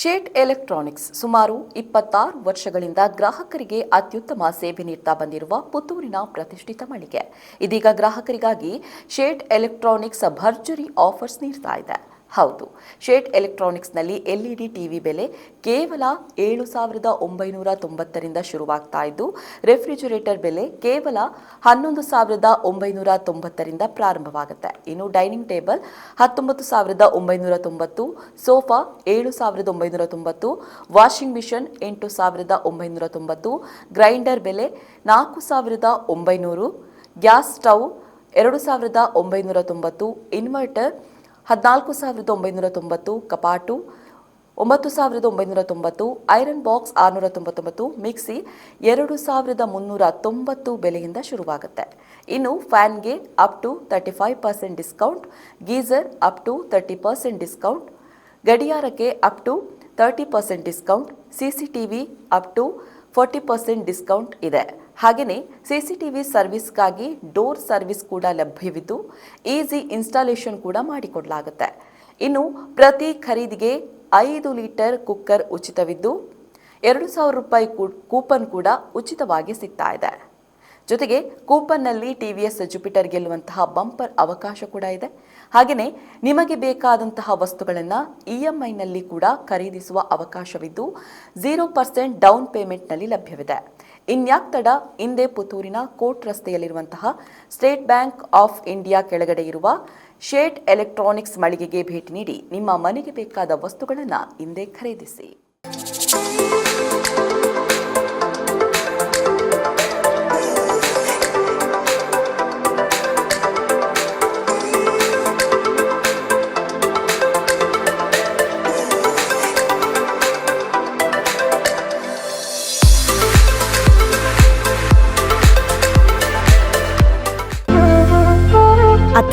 ಶೇಟ್ electronics ಸುಮಾರು ಇಪ್ಪತ್ತಾರು ವರ್ಷಗಳಿಂದ ಗ್ರಾಹಕರಿಗೆ ಅತ್ಯುತ್ತಮ ಸೇವೆ ನೀಡ್ತಾ ಬಂದಿರುವ ಪುತ್ತೂರಿನ ಪ್ರತಿಷ್ಠಿತ ಮಳಿಗೆ. ಇದೀಗ ಗ್ರಾಹಕರಿಗಾಗಿ ಶೇಟ್ ಎಲೆಕ್ಟ್ರಾನಿಕ್ಸ್ ಭರ್ಜರಿ ಆಫರ್ಸ್ ನೀಡ್ತಾ ಇದೆ. ಹೌದು. Shet ಎಲೆಕ್ಟ್ರಾನಿಕ್ಸ್ನಲ್ಲಿ L E D T TV ಬೆಲೆ ಕೇವಲ ಏಳು ಸಾವಿರದ ಒಂಬೈನೂರ ತೊಂಬತ್ತರಿಂದ ಶುರುವಾಗ್ತಾ ಇದ್ದು, ರೆಫ್ರಿಜರೇಟರ್ ಬೆಲೆ ಕೇವಲ ಹನ್ನೊಂದು ಸಾವಿರದ ಒಂಬೈನೂರ ತೊಂಬತ್ತರಿಂದ ಪ್ರಾರಂಭವಾಗುತ್ತೆ. ಇನ್ನು ಡೈನಿಂಗ್ ಟೇಬಲ್ ಹತ್ತೊಂಬತ್ತು ಸಾವಿರದ ಒಂಬೈನೂರ ತೊಂಬತ್ತು, ಸೋಫಾ ಏಳು ಸಾವಿರದ ಒಂಬೈನೂರ ತೊಂಬತ್ತು, ವಾಷಿಂಗ್ ಮಿಷನ್ ಎಂಟು ಸಾವಿರದ ಒಂಬೈನೂರ ತೊಂಬತ್ತು, ಗ್ರೈಂಡರ್ ಬೆಲೆ ನಾಲ್ಕು ಸಾವಿರದ ಒಂಬೈನೂರು, ಗ್ಯಾಸ್ ಸ್ಟವ್ ಎರಡು ಸಾವಿರದ ಒಂಬೈನೂರ ತೊಂಬತ್ತು, ಇನ್ವರ್ಟರ್ ಹದಿನಾಲ್ಕು ಸಾವಿರದ ಒಂಬೈನೂರ ತೊಂಬತ್ತು, ಕಪಾಟು, ಒಂಬತ್ತು ಸಾವಿರದ ಒಂಬೈನೂರ ತೊಂಬತ್ತು, ಐರನ್ ಬಾಕ್ಸ್ ಆರುನೂರ ತೊಂಬತ್ತೊಂಬತ್ತು, ಮಿಕ್ಸಿ ಎರಡು ಸಾವಿರದ ಮುನ್ನೂರ ತೊಂಬತ್ತು ಬೆಲೆಯಿಂದ ಶುರುವಾಗುತ್ತೆ. ಇನ್ನು ಫ್ಯಾನ್ಗೆ up to thirty five percent discount, geyser up to thirty percent discount, ಗಡಿಯಾರಕ್ಕೆ up to thirty percent discount, C C T V up to forty percent discount ಇದೆ. ಹಾಗೆಯೇ ಸಿಸಿಟಿವಿ ಸರ್ವಿಸ್ಗಾಗಿ ಡೋರ್ ಸರ್ವಿಸ್ ಕೂಡ ಲಭ್ಯವಿದ್ದು ಈಸಿ ಇನ್ಸ್ಟಾಲೇಷನ್ ಕೂಡ ಮಾಡಿಕೊಡಲಾಗುತ್ತೆ. ಇನ್ನು ಪ್ರತಿ ಖರೀದಿಗೆ ಐದು litre cooker ಉಚಿತವಿದ್ದು ಎರಡು ಸಾವಿರ ರೂಪಾಯಿ ಕೂಪನ್ ಕೂಡ ಉಚಿತವಾಗಿ ಸಿಗ್ತಾ ಇದೆ. ಜೊತೆಗೆ ಕೂಪನ್ನಲ್ಲಿ ಟಿ ವಿ ಎಸ್ ಜುಪಿಟರ್ ಗೆಲ್ಲುವಂತಹ ಬಂಪರ್ ಅವಕಾಶ ಕೂಡ ಇದೆ. ಹಾಗೆಯೇ ನಿಮಗೆ ಬೇಕಾದಂತಹ ವಸ್ತುಗಳನ್ನು ಇ ಎಂ ಐನಲ್ಲಿ ಕೂಡ ಖರೀದಿಸುವ ಅವಕಾಶವಿದ್ದು ಝೀರೋ ಪರ್ಸೆಂಟ್ ಡೌನ್ ಪೇಮೆಂಟ್ನಲ್ಲಿ ಲಭ್ಯವಿದೆ. ಇನ್ಯಾಕ್ ತಡ ಇಂದೇ ಪುತ್ತೂರಿನ ಕೋಟ್ ರಸ್ತೆಯಲ್ಲಿರುವಂತಹ ಸ್ಟೇಟ್ ಬ್ಯಾಂಕ್ ಆಫ್ ಇಂಡಿಯಾ ಕೆಳಗಡೆ ಇರುವ ಶೇಟ್ ಎಲೆಕ್ಟ್ರಾನಿಕ್ಸ್ ಮಳಿಗೆಗೆ ಭೇಟಿ ನೀಡಿ ನಿಮ್ಮ ಮನೆಗೆ ಬೇಕಾದ ವಸ್ತುಗಳನ್ನು ಹಿಂದೆ ಖರೀದಿಸಿ.